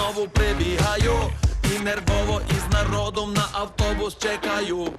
знову прибігаю і нервово із народом на автобус чекаю.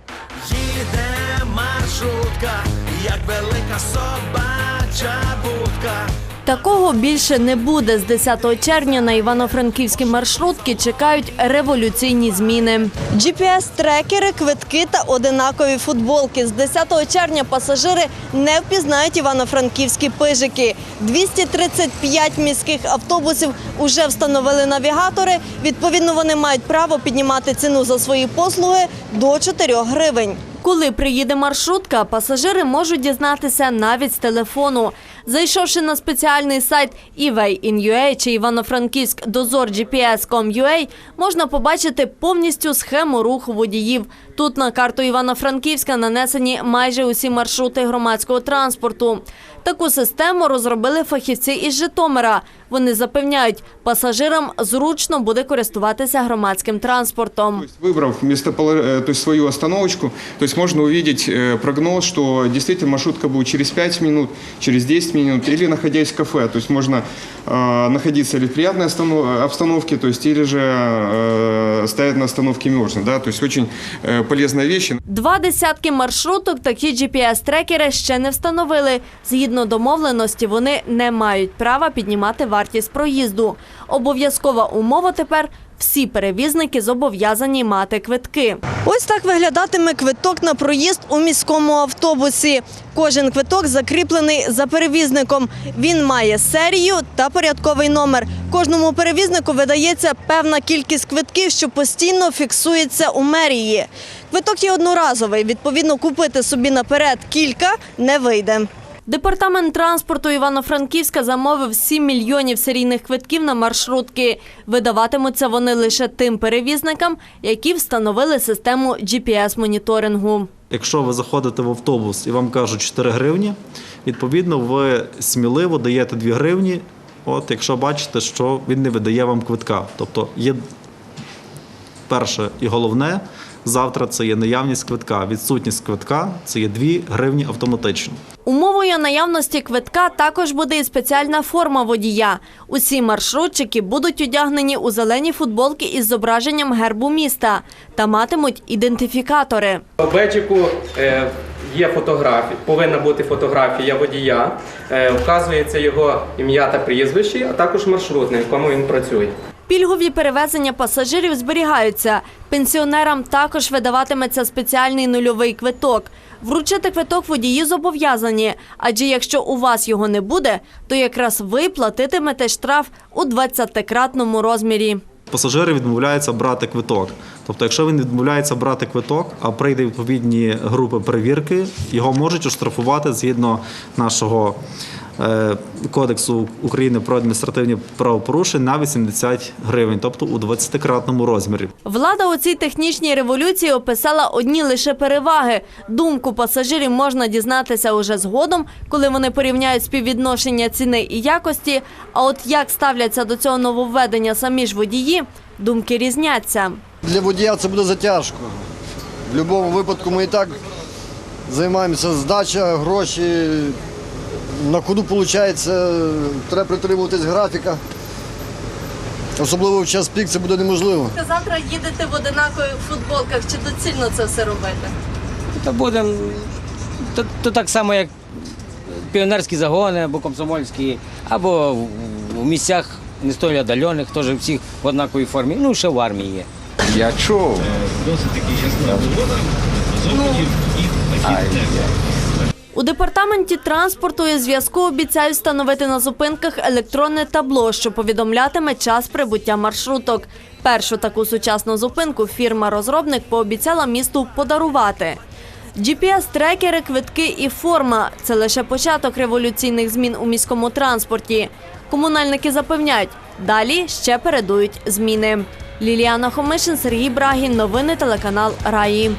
Їде маршрутка, як велика собача будка. Такого більше не буде. З 10 червня на івано-франківські маршрутки чекають революційні зміни. GPS-трекери, квитки та одинакові футболки. З 10 червня пасажири не впізнають івано-франківські пижики. 235 міських автобусів уже встановили навігатори. Відповідно, вони мають право піднімати ціну за свої послуги до 4 гривень. Коли приїде маршрутка, пасажири можуть дізнатися навіть з телефону. Зайшовши на спеціальний сайт eWay.in.ua чи Івано-Франківськ дозор GPS.com.ua, можна побачити повністю схему руху водіїв. Тут на карту Івано-Франківська нанесені майже усі маршрути громадського транспорту. Таку систему розробили фахівці із Житомира. Вони запевняють, пасажирам зручно буде користуватися громадським транспортом. То есть, Выбрав местополо- э, то есть свою остановочку, то есть можно увидеть э, прогноз, что действительно маршрутка будет через 5 минут, через 10 минут, или находясь в кафе. То есть можно э, находиться или в приятной останов- обстановке, то есть или же э, стоять на остановке можно. Да? То есть очень э, полезная вещь. Два десятки маршруток такі GPS-трекери ще не встановили. Згідно домовленості, вони не мають права піднімати вартість проїзду. Обов'язкова умова тепер – всі перевізники зобов'язані мати квитки. Ось так виглядатиме квиток на проїзд у міському автобусі. Кожен квиток закріплений за перевізником. Він має серію та порядковий номер. Кожному перевізнику видається певна кількість квитків, що постійно фіксується у мерії. Квиток є одноразовий. Відповідно, купити собі наперед кілька не вийде. Департамент транспорту Івано-Франківська замовив 7 мільйонів серійних квитків на маршрутки. Видаватимуться вони лише тим перевізникам, які встановили систему GPS-моніторингу. Якщо ви заходите в автобус і вам кажуть 4 гривні, відповідно, ви сміливо даєте 2 гривні, от якщо бачите, що він не видає вам квитка. Тобто є перше і головне завтра це є наявність квитка. Відсутність квитка це є 2 гривні автоматично. Умовою наявності квитка також буде і спеціальна форма водія. Усі маршрутчики будуть одягнені у зелені футболки із зображенням гербу міста та матимуть ідентифікатори. В беджику е, є фотографія, повинна бути фотографія водія, е, вказується його ім'я та прізвище, а також маршрут, на якому він працює. Пільгові перевезення пасажирів зберігаються. Пенсіонерам також видаватиметься спеціальний нульовий квиток. Вручити квиток водії зобов'язані, адже якщо у вас його не буде, то якраз ви платитимете штраф у 20-кратному розмірі. Пасажири відмовляються брати квиток. Тобто, якщо він відмовляється брати квиток, а прийде відповідні групи перевірки, його можуть оштрафувати згідно нашого кодексу України про адміністративні правопорушення на 80 гривень, тобто у 20-кратному розмірі. Влада у цій технічній революції описала одні лише переваги. Думку пасажирів можна дізнатися уже згодом, коли вони порівняють співвідношення ціни і якості. А от як ставляться до цього нововведення самі ж водії, думки різняться. Для водія це буде затяжко. В будь-якому випадку ми і так займаємося здача, гроші. На ходу, виходить, треба притримуватись графіка. Особливо в час пік це буде неможливо. Завтра їдете в одинакових футболках. Чи доцільно це все робити? То будемо то, то так само, як піонерські загони або комсомольські, або в, місцях не столь віддалених, теж всіх в однаковій формі. Ну, ще в армії є. Я чув. У департаменті транспорту і зв'язку обіцяють встановити на зупинках електронне табло, що повідомлятиме час прибуття маршруток. Першу таку сучасну зупинку фірма-розробник пообіцяла місту подарувати. GPS-трекери, квитки і форма це лише початок революційних змін у міському транспорті. Комунальники запевняють, далі ще передують зміни. Ліліана Хомишин, Сергій Брагін. Новини телеканал Раї.